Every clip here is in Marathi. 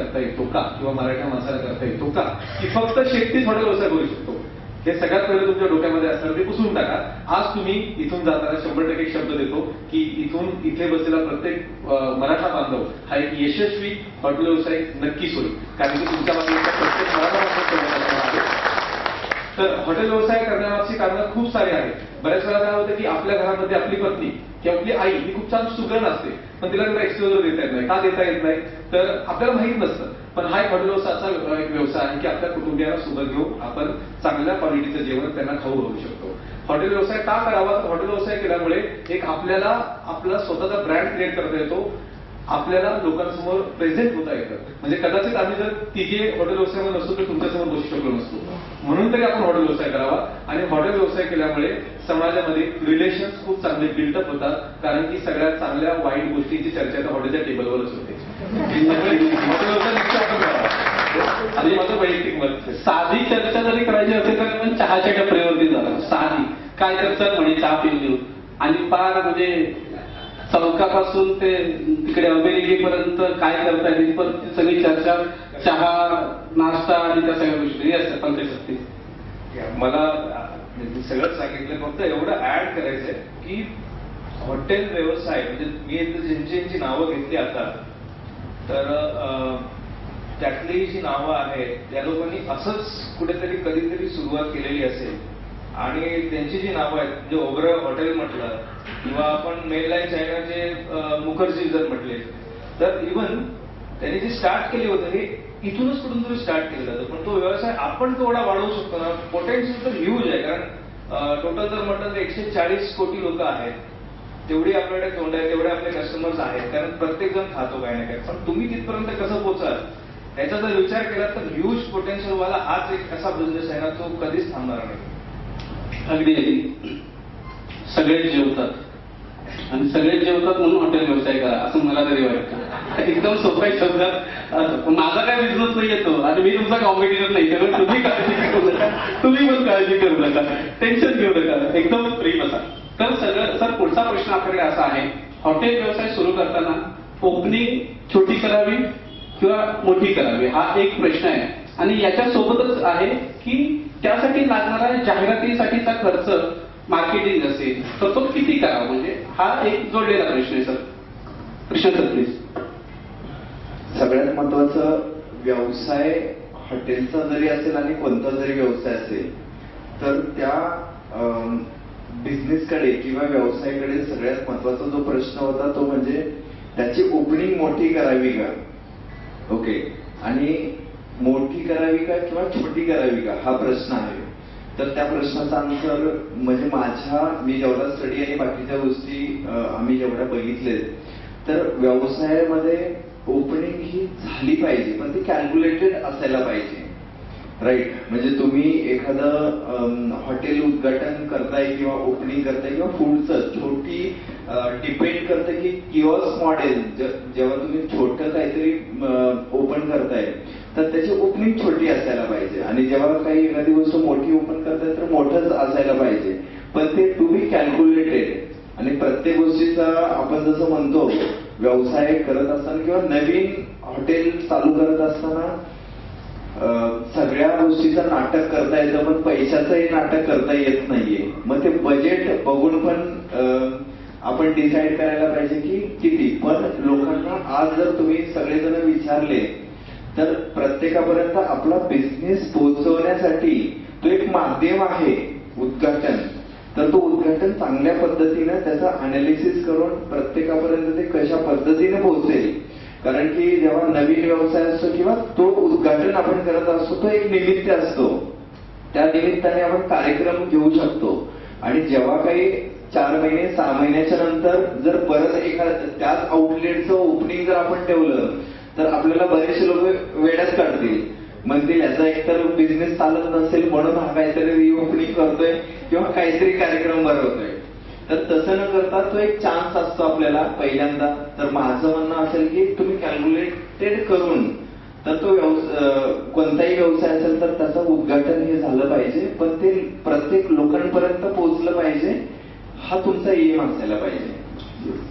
करता येतो का? किंवा मराठा माणसाला करता येतो का? की फक्त शेतीच हॉटेल व्यवसाय करू शकतो. हे सगळ्यात पहिले तुमच्या डोक्यामध्ये असणार ते पुसून टाका. आज तुम्ही इथून जाताना शंभर टक्के शब्द देतो की इथून इथे बसलेला प्रत्येक मराठा बांधव हा एक यशस्वी हॉटेल व्यवसाय नक्कीच होईल कारण की तुमच्या मागणीचा प्रत्येक मराठा बांधव तर हॉटेल व्यवसाय करण्यामागची कारणं खूप सारे आहेत. बऱ्याच वेळा काय होतं की आपल्या घरामध्ये आपली पत्नी किंवा आपली आई ही खूप छान सुगरण असते. पण तिला त्याला एक्सपोजर देता येत नाही. का देता येत नाही? तर आपल्याला माहीत नसतं. पण हा एक हॉटेल व्यवसाय असा एक व्यवसाय आहे की आपल्या कुटुंबियांना सोबत घेऊन आपण चांगल्या क्वालिटीचं जेवण त्यांना खाऊ घालू शकतो. हॉटेल व्यवसाय का करावा? तर हॉटेल व्यवसाय केल्यामुळे एक आपल्याला आपला स्वतःचा ब्रँड क्रिएट करता येतो. आपल्याला लोकांसमोर प्रेझेंट होता येतं. म्हणजे कदाचित आम्ही जर तिघे हॉटेल व्यवसायामध्ये नसतो तर तुमच्यासमोर बसू शकलो नसतो. म्हणून तरी आपण हॉटेल व्यवसाय करावा. आणि हॉटेल व्यवसाय केल्यामुळे समाजामध्ये रिलेशन्स खूप चांगले बिल्डअप होतात कारण की सगळ्यात चांगल्या वाईट गोष्टींची चर्चा त्या हॉटेलच्या टेबलवरच होते. हॉटेल आणि माझं वैयक्तिक मत साधी चर्चा जरी करायची असेल तर पण चहाच्या टपरीवरती जातात साधी. काय करतात म्हणे चहा पिऊन आणि फार म्हणजे चौकापासून ते तिकडे अमेरिकेपर्यंत काय करता येईल पण सगळी चर्चा चहा नाश्ता आणि त्या सगळ्या गोष्टी. असतात पंकज शक्ती मला म्हणजे सगळंच सगळं सांगितलं फक्त एवढं ऍड करायचंय की हॉटेल व्यवसाय म्हणजे मी इथं ज्यांची नावं घेतली आता. तर त्यातली जी नावं आहेत त्या लोकांनी असंच कुठेतरी कधीतरी सुरुवात केलेली असेल. आणि त्यांची जी नावं आहेत म्हणजे ओबरा हॉटेल म्हटलं किंवा आपण मेनलाईन चायनाचे मुखर्जी जर म्हटले तर इव्हन त्यांनी जे स्टार्ट केले होते हे इथूनच कुठून तरी स्टार्ट केलं जातं. पण तो व्यवसाय आपण तेवढा वाढवू शकतो ना पोटेन्शियल तर ह्यूज आहे. कारण टोटल जर म्हटलं तर एकशे चाळीस कोटी लोक आहेत. तेवढी आपल्याकडे तोंड आहे तेवढे आपले कस्टमर्स आहेत. कारण प्रत्येक जण खातो काय ना काय पण तुम्ही तिथपर्यंत कसं पोचाल याचा जर विचार केला तर ह्यूज पोटेन्शियल वाला हाच एक असा बिझनेस आहे ना तो कधीच थांबणार नाही. अगदी सगळेच जेवतात. आणि सगळेच जेवतात म्हणून हॉटेल व्यवसाय करा असं मला तरी वाटतं. एकदम सोप्या शब्दात माझा काय बिझनेस नाही येतो आणि मी तुमचा कॉम्पिटिटर नाही त्यामुळे तुम्ही काळजी करू नका. तुम्ही पण काळजी करू नका. टेन्शन घेऊ नका. एकदम फ्री असा तर सगळं सर पुढचा प्रश्न आपल्याकडे असा आहे. हॉटेल व्यवसाय सुरू करताना ओपनिंग छोटी करावी किंवा मोठी करावी? हा एक प्रश्न आहे. आणि याच्या सोबतच आहे की त्यासाठी लागणारा जाहिरातीसाठीचा खर्च मार्केटिंग असेल तर तो किती करावा? म्हणजे हा एक जोडलेला प्रश्न आहे सर. कृष्ण सर प्लीज सगळ्यात महत्वाचं व्यवसाय हॉटेलचा जरी असेल आणि कोणता जरी व्यवसाय असेल तर त्या बिझनेसकडे किंवा व्यवसायाकडे सगळ्यात महत्त्वाचा जो प्रश्न होता तो म्हणजे त्याची ओपनिंग मोठी करावी का? ओके आणि मोठी करावी का किंवा छोटी करावी का? हा प्रश्न आहे. तर त्या प्रश्नाचा आन्सर म्हणजे माझ्या मी जेवढा स्टडी आणि बाकीच्या गोष्टी आम्ही जेवढ्या बघितलेत तर व्यवसायामध्ये ओपनिंग ही झाली पाहिजे पण ती कॅल्क्युलेटेड असायला पाहिजे. राईट म्हणजे तुम्ही एखादं हॉटेल उद्घाटन करताय किंवा ओपनिंग करताय किंवा फूडचं छोटी डिपेंड करतं की किओस मॉडेल जेव्हा तुम्ही छोटं काहीतरी ओपन करताय तर त्याची ओपनिंग छोटी असायला पाहिजे. आणि जेव्हा काही एखादी गोष्ट मोठी ओपन करताय तर मोठंच असायला पाहिजे. पण ते तुम्ही कॅल्क्युलेटेड आणि प्रत्येक गोष्टीचा आपण जसं म्हणतो व्यवसाय करत असताना किंवा नवीन हॉटेल चालू करत असताना सगळ्या गोष्टीचं नाटक करता येतं पण पैशाचंही नाटक करता येत नाहीये. मग ते बजेट बघून पण आपण डिसाईड करायला पाहिजे की किती. पण लोकांना आज जर तुम्ही सगळेजण विचारले तर प्रत्येकापर्यंत आपला बिझनेस पोहोचवण्यासाठी तो एक माध्यम आहे उद्घाटन. तर तो उद्घाटन चांगल्या पद्धतीनं त्याचं अनालिसिस करून प्रत्येकापर्यंत ते कशा पद्धतीने पोहोचेल कारण की जेव्हा नवीन व्यवसाय असतो किंवा तो उद्घाटन आपण करत असतो तो एक निमित्त असतो. त्या निमित्ताने आपण कार्यक्रम घेऊ शकतो. आणि जेव्हा काही चार महिने सहा महिन्याच्या नंतर जर परत एका त्याच आउटलेटचं ओपनिंग जर आपण ठेवलं तर आपल्याला बरेचसे लोक वेड्यात काढतील. म्हणतील याचा एकतर बिझनेस चालत नसेल म्हणून हा काहीतरी रिओपनिंग करतोय किंवा काहीतरी कार्यक्रम भरवतोय. तर तसं न करता तो एक चान्स असतो आपल्याला पहिल्यांदा. तर माझं म्हणणं असेल की तुम्ही कॅल्क्युलेटेड करून तर तो कोणताही व्यवसाय असेल तर त्याचं उद्घाटन हे झालं पाहिजे. पण ते प्रत्येक लोकांपर्यंत पोहोचलं पाहिजे. हा तुमचा एम असायला पाहिजे.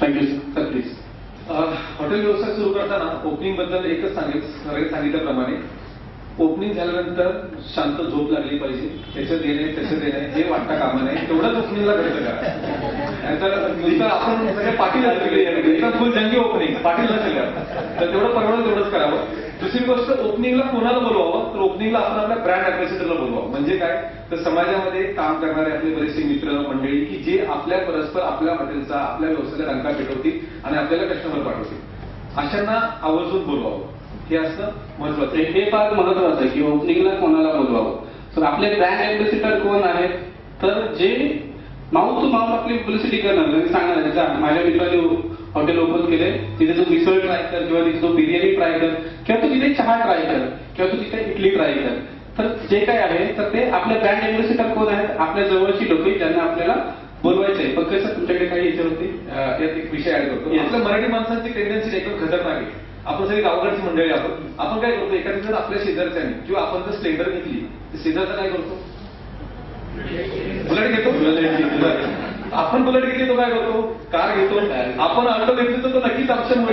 Thank you sir please um, hotel व्यवसाय सुरू करताना ओपनिंगबद्दल एकच सांगित सगळे सांगितल्याप्रमाणे ओपनिंग झाल्यानंतर शांत झोप लागली पाहिजे. त्याचं देणे त्याचं देणे हे वाटता कामा नाही तेवढंच ओपनिंगला खर्च करा. नंतर नंतर आपण सगळे पाटील फुल जंगी ओपनिंग पाटील नसेल तर तेवढं परवडलं तेवढंच करावं. दुसरी गोष्ट ओपनिंगला कोणाला बोलवावं? तर ओपनिंगला आपण आपल्या ब्रँड अँबॅसिडरला बोलवावं. म्हणजे काय? तर समाजामध्ये काम करणारे आपले बरेचसे मित्र मंडळी की जे आपल्या परस्पर आपल्या हॉटेलचा आपल्या व्यवसायाचा डंका पेटवतील आणि आपल्याला कस्टमर पाठवतील. अशांना आवर्जून बोलवावं. हे असं महत्वाचं हे फार महत्वाचं आहे की ओपनिंगला कोणाला बोलवावं? तर आपले ब्रँड अँबॅसिडर कोण आहेत? तर जे माउथ टू माउथ आपली पब्लिसिटी करणार म्हणजे सांगणार जा माझ्या मित्राने हॉटेल ओपन केले तिथे तू मिसळ ट्राय कर किंवा तिथे तू बिर्याणी ट्राय कर किंवा तू तिथे चहा ट्राय कर किंवा तू तिथे इडली ट्राय कर. तर जे काय आहे तर ते आपले ब्रँड अँबॅसिडर कोण आहेत? आपल्या जवळची लोक ज्यांना आपल्याला बोलवायचंय आहे. फक्त सर तुमच्याकडे काही याच्यावरती यात एक विषय ऍड करतो आपल्या मराठी माणसांची टेंडन्सी एकदम खतरनाक आहे. आपण सगळी गावकडची मंडळी आहोत आपण काय करतो एखाद्या जर आपल्या शेजारच्याने किंवा आपण जर स्प्लेंडर घेतली तर शेजारचा काय करतो? बुलेट घेतो? आपण बुलेट घेतली तो काय करतो? कार घेतो. आपण ऑटो घेतली तर तो नक्कीच ऑप्शन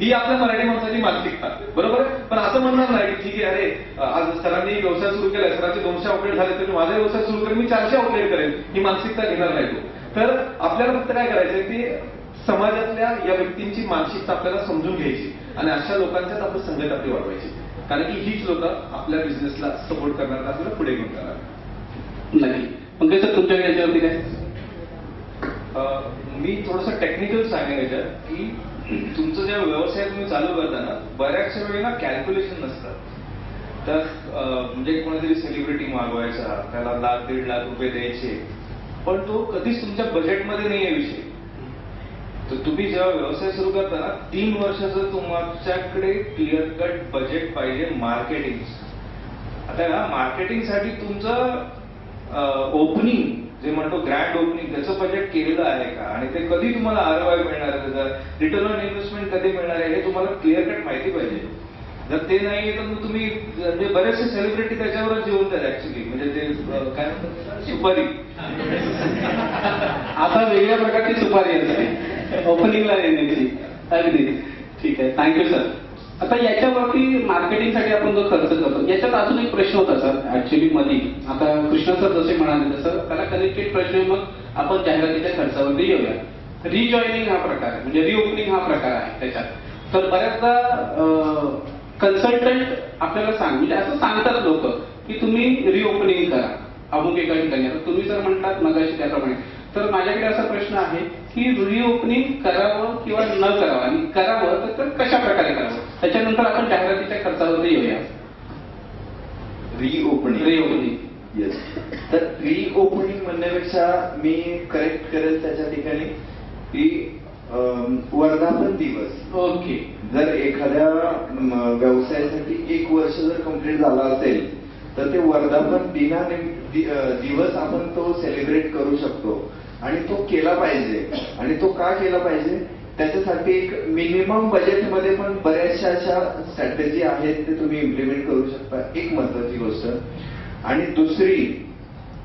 ही आपल्या मराठी माणसाची मानसिकता बरोबर पण असं म्हणणार नाही की ठीक आहे अरे आज सरांनी व्यवसाय सुरू केला सरांचे दोनशे आउटलेट झाले तर माझा व्यवसाय सुरू करेन मी चारशे आउटलेट करेल ही मानसिकता घेणार नाही तो. तर आपल्याला फक्त काय करायचंय की समाजातल्या या व्यक्तींची मानसिकता आपल्याला समजून घ्यायची आणि अशा लोकांच्याच आपण संगत आपली वाढवायची. कारण की हीच लोक आपल्या बिझनेसला सपोर्ट करणार आपल्याला पुढे घेऊन जाणार? नाही पण कसं तुमच्याकडे याच्यावरती काय? मी थोडस टेक्निकल सांगेन याच्यात की तुमचं जेव्हा व्यवसाय तुम्ही चालू करताना बऱ्याचशा वेळी ना कॅल्क्युलेशन नसतात तर म्हणजे कोणीतरी सेलिब्रिटी मागवायचा त्याला लाख दीड लाख रुपये द्यायचे. पण तो कधीच तुमच्या बजेटमध्ये नाही आहे विषय. तर तुम्ही जेव्हा व्यवसाय सुरू करता ना तीन वर्षाचं तुमच्याकडे क्लिअर कट बजेट पाहिजे मार्केटिंग आता ना मार्केटिंगसाठी तुमचं ओपनिंग जे म्हणतो ग्रँड ओपनिंग त्याचं बजेट केलेलं आहे का? आणि ते कधी तुम्हाला आर वाय मिळणार आहे? रिटर्न ऑन इन्व्हेस्टमेंट कधी मिळणार आहे हे तुम्हाला क्लिअर कट माहिती पाहिजे. जर ते नाही तर मग तुम्ही म्हणजे बरेचसे सेलिब्रिटी त्याच्यावरच जेवून जात ऍक्च्युली म्हणजे ते काय म्हणतात सुपारी. आता वेगळ्या प्रकारची सुपारी असते ओपनिंगला येण्याची अगदी. ठीक आहे. थँक्यू सर आता याच्यावरती मार्केटिंगसाठी आपण जो खर्च करतो याच्यात अजून एक प्रश्न होता सर ऍक्च्युली मध्ये आता कृष्णा सर जसे म्हणाले तसं त्याला कनेक्टेड प्रश्न मग आपण जाहिरातीच्या खर्चावरती येऊया. रिजॉईनिंग हा प्रकार आहे. म्हणजे रिओपनिंग हा प्रकार आहे त्याच्यात. तर बऱ्याचदा कन्सल्टंट आपल्याला सांग म्हणजे असं सांगतात लोक की तुम्ही रिओपनिंग करा. अमुक एका ठिकाणी. तुम्ही जर म्हणतात मगाशी त्याप्रमाणे तर माझ्याकडे असा प्रश्न आहे की रिओपनिंग करावं किंवा न करावं? आणि करावं तर- कशा प्रकारे करावं? त्याच्यानंतर आपण जाहिरातीच्या खर्चावरती येऊया. रिओपनिंग रिओपनिंग येस तर रिओपनिंग म्हणण्यापेक्षा मी करेक्ट करेल त्याच्या ठिकाणी की वर्धापन दिवस. ओके. जर एखाद्या व्यवसायासाठी एक वर्ष जर कंप्लीट झाला असेल तर ते वर्धापन दिना दिवस आपण तो सेलिब्रेट करू शकतो. आणि तो केला पाहिजे. आणि तो का केला पाहिजे? त्याच्यासाठी एक मिनिमम बजेटमध्ये पण बऱ्याचशा अशा स्ट्रॅटेजी आहेत ते तुम्ही इम्प्लिमेंट करू शकता. एक महत्वाची गोष्ट. आणि दुसरी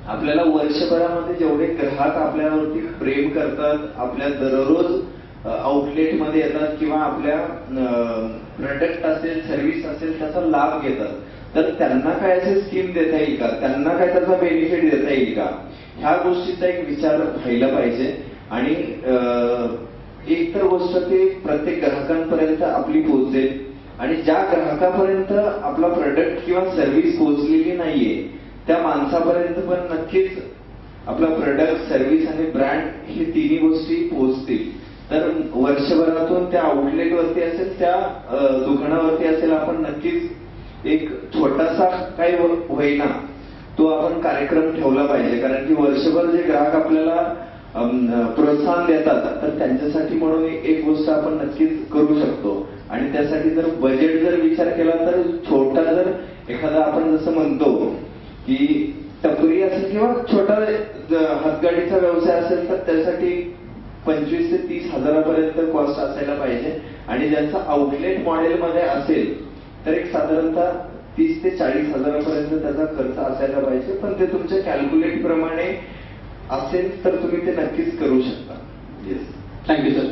आपल्याला वर्षभरामध्ये जेवढे ग्राहक आपल्यावरती प्रेम करतात आपल्या दररोज आउटलेटमध्ये येतात किंवा आपल्या प्रोडक्ट असेल सर्व्हिस असेल त्याचा लाभ घेतात. तर त्यांना काय असे स्कीम देता येईल का? त्यांना काय त्याचा बेनिफिट देता येईल का? ह्या गोष्टीचा एक विचार व्हायला पाहिजे. आणि एक तर गोष्ट ते प्रत्येक ग्राहकांपर्यंत आपली पोहोचेल. आणि ज्या ग्राहकापर्यंत आपला प्रोडक्ट किंवा सर्व्हिस पोहोचलेली नाहीये त्या माणसापर्यंत पण नक्कीच आपला प्रोडक्ट सर्व्हिस आणि ब्रँड हे तिन्ही गोष्टी पोहोचतील. तर वर्षभरातून त्या आउटलेटवरती असेल त्या दुकानावरती असेल आपण नक्कीच एक छोटासा काही होईना तो आपण कार्यक्रम ठेवला पाहिजे. कारण की वर्षभर जे ग्राहक आपल्याला प्रोत्साहन देतात तर त्यांच्यासाठी म्हणून एक गोष्ट आपण नक्कीच करू शकतो. आणि त्यासाठी जर बजेट जर विचार केला तर छोटा जर एखादा आपण जसं म्हणतो की टपरी असेल किंवा छोटा हातगाडीचा व्यवसाय असेल तर त्यासाठी पंचवीस ते तीस हजारापर्यंत कॉस्ट असायला पाहिजे. आणि ज्यांचा आउटलेट मॉडेलमध्ये असेल तर एक साधारणतः तीस ते चाळीस हजारापर्यंत त्याचा खर्च असायला पाहिजे पण ते तुमच्या कॅल्क्युलेट प्रमाणे असेल तर तुम्ही ते नक्कीच करू शकता. येस थँक्यू सर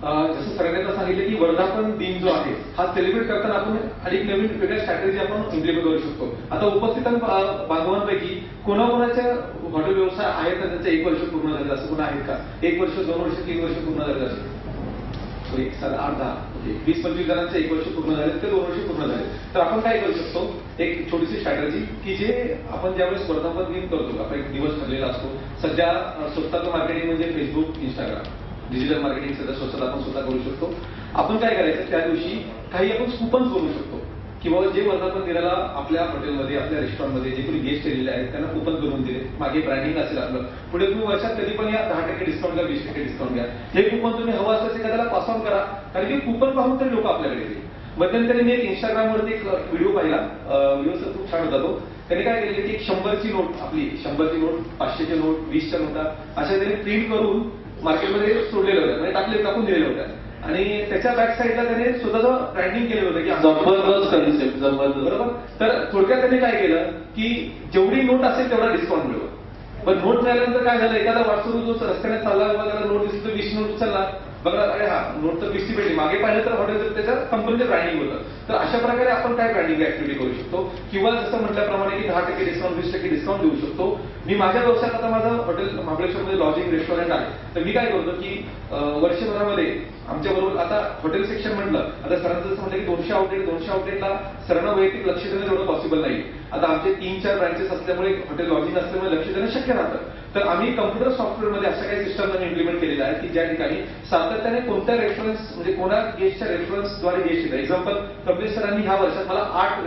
जसं सरांनी आता सांगितलं की वर्धापन दिन जो आहे हा सेलिब्रेट करताना आपण अनेक नवीन वेगळ्या स्ट्रॅटेजी आपण इम्प्लिमेंट करू शकतो. आता उपस्थित बांधवांपैकी कोणाकोणाच्या हॉटेल व्यवसाय आहेत का त्यांचं एक वर्ष पूर्ण झालं असं कोण आहेत का? एक वर्ष दोन वर्ष तीन वर्ष पूर्ण झालं असेल. एक सात आठ दहा. वीस पंचवीस जणांचं एक वर्ष पूर्ण झाले ते दोन वर्ष पूर्ण झाले. तर आपण काय करू शकतो? एक छोटीशी स्ट्रॅटर्जी की जे आपण ज्यावेळेस स्पर्धापद दिन करतो आपण एक दिवस ठरलेला असतो. सध्या स्वतःचं मार्केटिंग म्हणजे फेसबुक इंस्टाग्राम डिजिटल मार्केटिंग सध्या स्वतःला आपण स्वतः करू शकतो. आपण काय करायचं? त्या दिवशी काही आपण कुपन्स करू शकतो. किंवा जे वर्धापन दिनाला आपल्या हॉटेलमध्ये आपल्या रेस्टॉरंटमध्ये जे कोणी गेस्ट केलेले आहेत त्यांना कुपन करून दिले. मागे ब्रँडिंग असेल आपलं. पुढे तुम्ही वर्षात कधी पण या दहा टक्के डिस्काउंट घ्या वीस टक्के डिस्काउंट घ्या. हे कुपन तुम्ही हवं असल्यास एखाद्याला पास ऑन करा. कारण की कुपन पाहून तरी लोक आपल्याकडे येतील. मध्यंतरी मी एक इंस्टाग्रामवरती एक व्हिडिओ पाहिला. व्हिडिओ खूप छान होता तो. त्याने काय केलं की एक शंभरची नोट आपली शंभरची नोट पाचशेची नोट वीसच्या नोटा अशा त्याने प्रिंट करून मार्केटमध्ये सोडलेल्या होत्या. म्हणजे टाकले टाकून दिलेल्या होत्या. आणि त्याच्या बॅक साईडला त्याने स्वतःचं ब्रँडिंग केलं होतं की जबरदस्त कन्सेप्ट जबरदस्त. बरोबर? तर थोडक्यात त्यांनी काय केलं की जेवढी नोट असेल तेवढा डिस्काउंट मिळवा पण नोट मिळाल्यानंतर काय झालं? एखादा वाटसरू जो रस्त्याने चालला त्याला नोट दिसली तर वीस नोट उचलला बघा अरे हा नोट तर वीसची भेटली. मागे पाहिलं तर हॉटेल त्याच्या कंपनीचं ब्रँडिंग होतं. तर अशा प्रकारे आपण काय ब्रँडिंग ऍक्टिव्हिटी करू शकतो? किंवा जसं म्हटल्याप्रमाणे की दहा टक्के डिस्काउंट वीस टक्के डिस्काउंट देऊ शकतो. मी माझ्या व्यवसायात आता माझं हॉटेल महाबळेश्वरमध्ये लॉजिंग रेस्टॉरंट आहे. तर मी काय करतो की वर्षभरामध्ये आमच्या बरोबर आता हॉटेल सेक्शन म्हटलं आता सरांचं जसं म्हटलं की दोनशे आउटलेट दोनशे आउटलेटला सरांना वैयक्तिक लक्ष देणं एवढं पॉसिबल नाही आता आमचे तीन चार ब्रँचेस असल्यामुळे हॉटेल लॉजिंग असल्यामुळे लक्ष देणं शक्य राहतं. तर आम्ही कम्प्युटर सॉफ्टवेअरमध्ये अशा काही सिस्टम आम्ही इम्प्लिमेंट केलेल्या आहेत की ज्या ठिकाणी सातत्याने कोणत्या रेफरन्स म्हणजे कोणा गेस्टच्या रेफरन्सद्वारे गेस्ट येतात एक्झाम्पल कपिल सरांनी ह्या वर्षात मला आठ